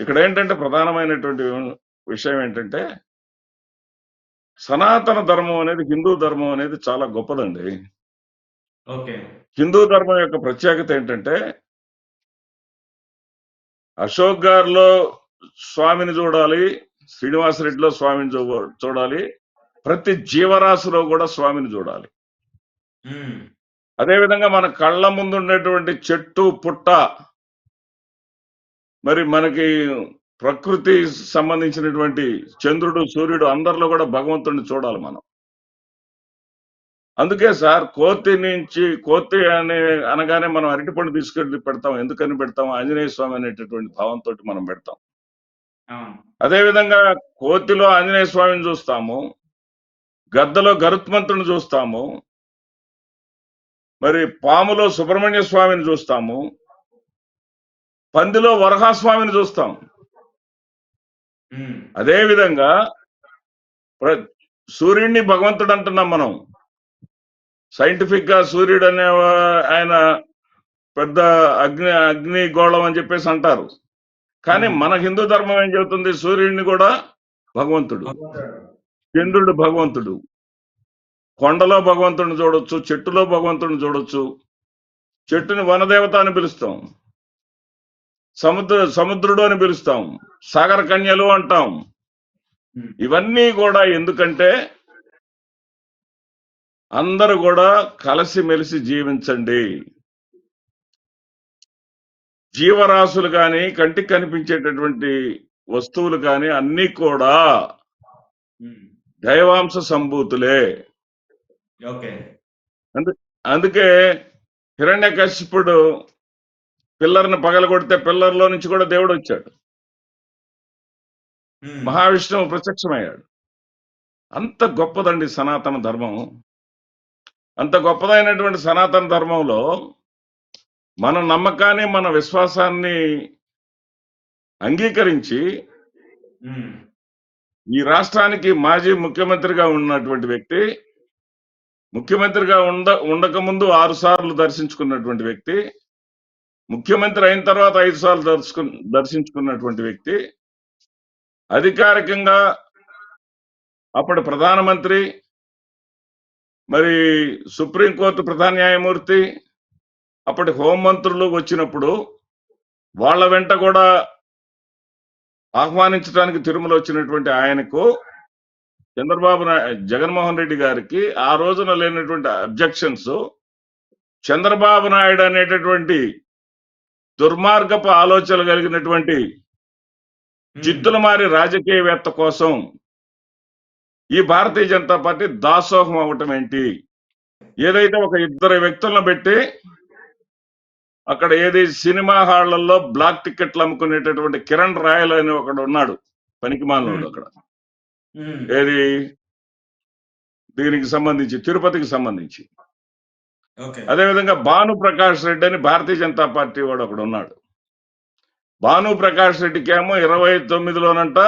ఇక్కడ ఏంటంటే ప్రధానమైనటువంటి విషయం ఏంటంటే సనాతన ధర్మం అనేది హిందూ ధర్మం అనేది చాలా గొప్పదండి. ఓకే. హిందూ ధర్మం యొక్క ప్రత్యేకత ఏంటంటే అశోక్ గారిలో స్వామిని చూడాలి శ్రీనివాసరెడ్డిలో స్వామిని చూ- చూడాలి ప్రతి జీవరాశిలో కూడా స్వామిని చూడాలి. అదేవిధంగా మన కళ్ళ ముందు ఉండేటువంటి చెట్టు పుట్ట మరి మనకి ప్రకృతి సంబంధించినటువంటి చంద్రుడు సూర్యుడు అందరిలో కూడా భగవంతుడిని చూడాలి మనం. అందుకే సార్ కోతి నుంచి కోతి అనే అనగానే మనం అరటిపండు తీసుకెళ్ళి పెడతాం. ఎందుకని పెడతాం? ఆంజనేయ స్వామి అనేటటువంటి భావంతో మనం పెడతాం. అదేవిధంగా కోతిలో ఆంజనేయ స్వామిని చూస్తాము. గద్దలో గరుత్మంతుని చూస్తాము. మరి పాములో సుబ్రహ్మణ్య స్వామిని చూస్తాము. పందిలో వరహాస్వామిని చూస్తాం. అదే విధంగా సూర్యుడిని భగవంతుడు అంటున్నాం మనం. సైంటిఫిక్గా సూర్యుడు అనే ఆయన పెద్ద అగ్ని అగ్ని గోళం అని చెప్పేసి అంటారు. కానీ మన హిందూ ధర్మం ఏం చెబుతుంది? సూర్యుడిని కూడా భగవంతుడు. చంద్రుడు భగవంతుడు. కొండలో భగవంతుడిని చూడొచ్చు చెట్టులో భగవంతుడిని చూడొచ్చు. చెట్టుని వనదేవత అని పిలుస్తాం. సముద్ర సముద్రుడు అని పిలుస్తాం. సాగర కన్యలు అంటాం. ఇవన్నీ కూడా ఎందుకంటే అందరూ కూడా కలిసిమెలిసి జీవించండి. జీవరాశులు కానీ కంటికి కనిపించేటటువంటి వస్తువులు కానీ అన్నీ కూడా దైవాంశ సంభూతులే. ఓకే. అందుకే హిరణ్యకశిపుడు పిల్లర్ని పగలగొడితే పిల్లర్లో నుంచి కూడా దేవుడు వచ్చాడు. మహావిష్ణువు ప్రత్యక్షమయ్యాడు. అంత గొప్పదండి సనాతన ధర్మం. అంత గొప్పదైనటువంటి సనాతన ధర్మంలో మన నమ్మకాన్ని మన విశ్వాసాన్ని అంగీకరించి ఈ రాష్ట్రానికి మాజీ ముఖ్యమంత్రిగా ఉన్నటువంటి వ్యక్తి ముఖ్యమంత్రిగా ఉండ ఉండక ముందు ఆరు సార్లు దర్శించుకున్నటువంటి వ్యక్తి ముఖ్యమంత్రి అయిన తర్వాత ఐదు సార్లు దర్శకు దర్శించుకున్నటువంటి వ్యక్తి అధికారికంగా అప్పటి ప్రధానమంత్రి మరి సుప్రీంకోర్టు ప్రధాన న్యాయమూర్తి అప్పటి హోంమంత్రులు వచ్చినప్పుడు వాళ్ళ వెంట కూడా ఆహ్వానించడానికి తిరుమల వచ్చినటువంటి ఆయనకు చంద్రబాబు జగన్మోహన్ రెడ్డి గారికి ఆ రోజున లేనటువంటి అబ్జెక్షన్స్ చంద్రబాబు నాయుడు అనేటటువంటి దుర్మార్గపు ఆలోచనలు కలిగినటువంటి ఉమ్, జిత్తుల మారి రాజకీయవేత్త కోసం ఈ భారతీయ జనతా పార్టీ దాసోహం అవటం ఏంటి? ఏదైతే ఒక ఇద్దరు వ్యక్తులను పెట్టి అక్కడ ఏది సినిమా హాళ్ళలో బ్లాక్ టికెట్లు అమ్ముకునేటటువంటి కిరణ్ రాయల్ అని ఒకడు ఉన్నాడు పనికి మాలినోడు అక్కడ. ఏది? దీనికి సంబంధించి తిరుపతికి సంబంధించి. అదేవిధంగా భాను ప్రకాష్ రెడ్డి అని భారతీయ జనతా పార్టీ వాడు ఒకడు ఉన్నాడు. భాను ప్రకాష్ రెడ్డికి ఏమో ఇరవై తొమ్మిదిలోనంట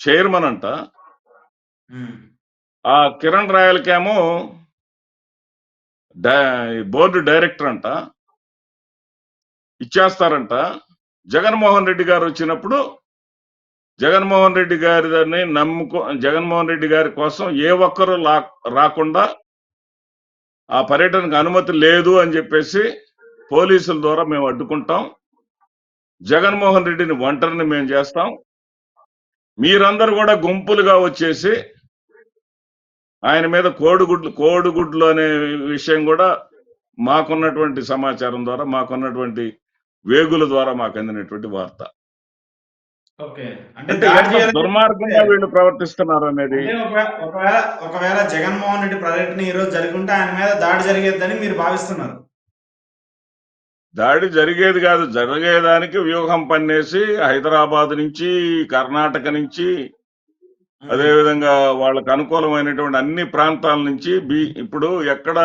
చైర్మన్ అంట. ఆ కిరణ్ రాయల్కేమో బోర్డు డైరెక్టర్ అంట ఇచ్చేస్తారంట. జగన్మోహన్ రెడ్డి గారు వచ్చినప్పుడు జగన్మోహన్ రెడ్డి గారి దాన్ని నమ్ముకో జగన్మోహన్ రెడ్డి గారి కోసం ఏ ఒక్కరు రాకుండా ఆ పర్యటనకు అనుమతి లేదు అని చెప్పేసి పోలీసుల ద్వారా మేము అడ్డుకుంటాం. జగన్మోహన్ రెడ్డిని ఒంటరిని మేము చేస్తాం. మీరందరూ కూడా గుంపులుగా వచ్చేసి ఆయన మీద కోడిగుడ్లు కోడిగుడ్లు అనే విషయం కూడా మాకున్నటువంటి సమాచారం ద్వారా మాకున్నటువంటి వేగుల ద్వారా మాకు అందినటువంటి వార్త ఓకే అంటే అంటే దాడి ఎంత చేయాలని- దుర్మార్గంగా వీళ్ళు ప్రవర్తిస్తున్నారు అనేది. ఒకవేళ ఒకవేళ జగన్మోహన్ రెడ్డి పర్యటన ఈ రోజు జరుగుంటే ఆయన మీద దాడి జరిగేదని మీరు భావిస్తున్నారు. దాడి జరిగేది కాదు. జరిగేదానికి వ్యూహం పన్నేసి హైదరాబాద్ నుంచి కర్ణాటక నుంచి అదే విధంగా వాళ్ళకు అనుకూలమైనటువంటి అన్ని ప్రాంతాల నుంచి బి ఇప్పుడు ఎక్కడ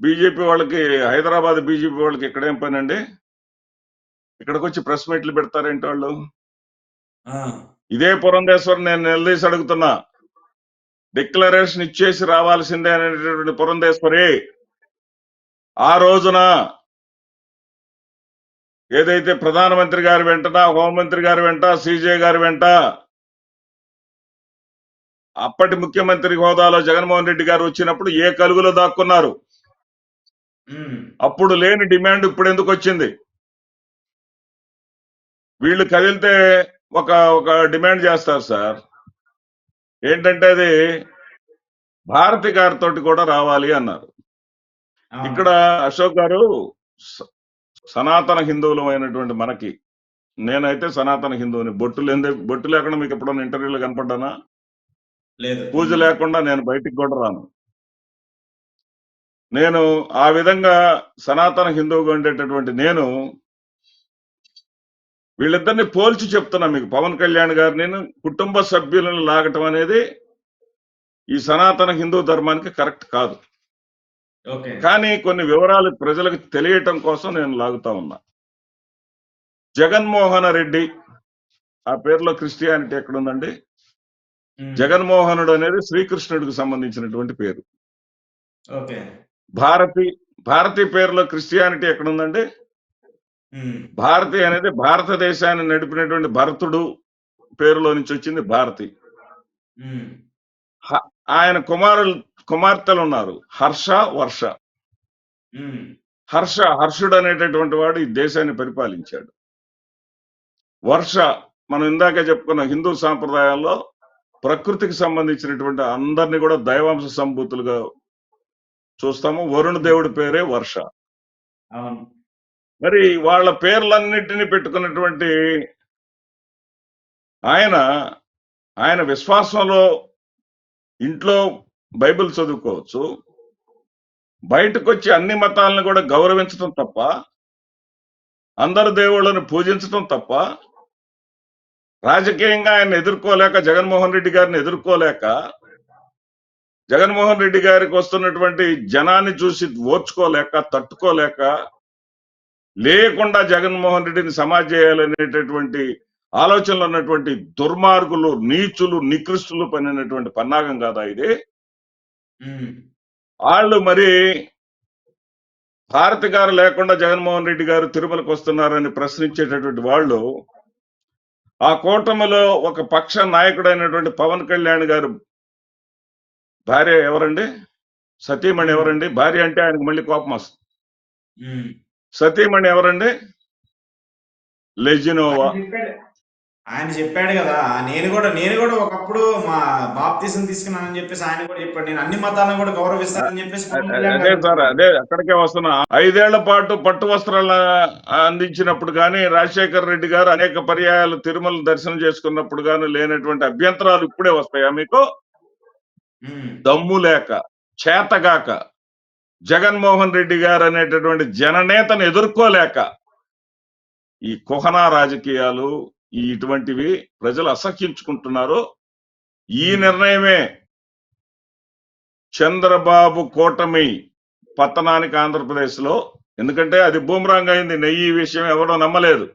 బీజేపీ వాళ్ళకి హైదరాబాద్ బీజేపీ వాళ్ళకి ఎక్కడేం పని అండి? ఇక్కడికి వచ్చి ప్రెస్ మీట్లు పెడతారేంటి వాళ్ళు? ఇదే పురంధేశ్వరం నేను నిలదీసి అడుగుతున్నా. డిక్లరేషన్ ఇచ్చేసి రావాల్సిందే అనేటటువంటి పురంధేశ్వరి ఆ రోజున ఏదైతే ప్రధానమంత్రి గారి వెంటన హోంమంత్రి గారి వెంట సీజే గారి వెంట అప్పటి ముఖ్యమంత్రి హోదాలో జగన్మోహన్ రెడ్డి గారు వచ్చినప్పుడు ఏ కలుగులో దాక్కున్నారు? అప్పుడు లేని డిమాండ్ ఇప్పుడు ఎందుకు వచ్చింది? వీళ్ళు కదిలితే ఒక ఒక డిమాండ్ చేస్తారు సార్. ఏంటంటే అది భారతి గారితో కూడా రావాలి అన్నారు. ఇక్కడ అశోక్ గారు సనాతన హిందువులమైనటువంటి మనకి నేనైతే సనాతన హిందువుని బొట్టు లేదే బొట్టు లేకుండా మీకు ఎప్పుడైనా ఇంటర్వ్యూలో కనపడ్డానా? లేదు. పూజ లేకుండా నేను బయటికి కూడా రాను. నేను ఆ విధంగా సనాతన హిందువుగా ఉండేటటువంటి నేను వీళ్ళిద్దరిని పోల్చి చెప్తున్నా మీకు. పవన్ కళ్యాణ్ గారు నేను కుటుంబ సభ్యులను లాగటం అనేది ఈ సనాతన హిందూ ధర్మానికి కరెక్ట్ కాదు. కానీ కొన్ని వివరాలు ప్రజలకు తెలియటం కోసం నేను లాగుతా ఉన్నా. జగన్మోహన రెడ్డి ఆ పేరులో క్రిస్టియానిటీ ఎక్కడుందండి? జగన్మోహనుడు అనేది శ్రీకృష్ణుడికి సంబంధించినటువంటి పేరు. భారతి భారతి పేరులో క్రిస్టియానిటీ ఎక్కడుందండి? భారతి అనేది భారతదేశాన్ని నడిపినటువంటి భరతుడు పేరులో నుంచి వచ్చింది భారతి. ఆయన కుమారులు కుమార్తెలు ఉన్నారు. హర్ష వర్ష. హర్ష హర్షుడు అనేటటువంటి వాడు ఈ దేశాన్ని పరిపాలించాడు. వర్ష మనం ఇందాక చెప్పుకున్న హిందూ సాంప్రదాయాల్లో ప్రకృతికి సంబంధించినటువంటి అందరినీ కూడా దైవాంశ సంభూతులుగా చూస్తాము. వరుణ దేవుడి పేరే వర్ష. మరి వాళ్ళ పేర్లన్నిటినీ పెట్టుకున్నటువంటి ఆయన ఆయన విశ్వాసంలో ఇంట్లో బైబిల్ చదువుకోవచ్చు. బయటకు వచ్చి అన్ని మతాలను కూడా గౌరవించడం తప్ప అందరు దేవుళ్ళను పూజించడం తప్ప రాజకీయంగా ఆయన ఎదుర్కోలేక జగన్మోహన్ రెడ్డి గారిని ఎదుర్కోలేక జగన్మోహన్ రెడ్డి గారికి వస్తున్నటువంటి జనాన్ని చూసి ఓర్చుకోలేక తట్టుకోలేక లేకుండా జగన్మోహన్ రెడ్డిని సమాజ్ చేయాలనేటటువంటి ఆలోచనలు ఉన్నటువంటి దుర్మార్గులు నీచులు నికృష్టులు పనినటువంటి పన్నాగం కాదా ఇది? వాళ్ళు మరి భారతి గారు లేకుండా జగన్మోహన్ రెడ్డి గారు తిరుమలకు వస్తున్నారని ప్రశ్నించేటటువంటి వాళ్ళు ఆ కూటమిలో ఒక పక్ష నాయకుడైనటువంటి పవన్ కళ్యాణ్ గారు భార్య ఎవరండి? సతీమణి ఎవరండి? భార్య అంటే ఆయనకు మళ్ళీ కోపం వస్తుంది. సతీమణి ఎవరండి? లెజినోవా. ఆయన చెప్పాడు. కదా నేను కూడా నేను కూడా ఒకప్పుడు మా బాప్తీసం తీసుకున్నానని చెప్పేసి ఆయన కూడా చెప్పాడు. నేను అన్ని మతాలను కూడా గౌరవిస్తానని చెప్పేసి అదే సార్ అదే అక్కడికే వస్తున్నా. ఐదేళ్ళ పాటు పట్టు వస్త్రాలు అందించినప్పుడు కానీ రాజశేఖర్ రెడ్డి గారు అనేక పర్యాయాలు తిరుమల దర్శనం చేసుకున్నప్పుడు కానీ లేనటువంటి అభ్యంతరాలు ఇప్పుడే వస్తాయా మీకు? దమ్ము లేక చేతగాక. జగన్మోహన్ రెడ్డి గారు అనేటటువంటి జననేతను ఎదుర్కోలేక ఈ కుహనా రాజకీయాలు ఈ ఇటువంటివి ప్రజలు అసహ్యించుకుంటున్నారు. ఈ నిర్ణయమే చంద్రబాబు కూటమి పతనానికి ఆంధ్రప్రదేశ్లో ఎందుకంటే అది బూమరాంగ్ అయింది. నెయ్యి విషయం ఎవరో నమ్మలేదు.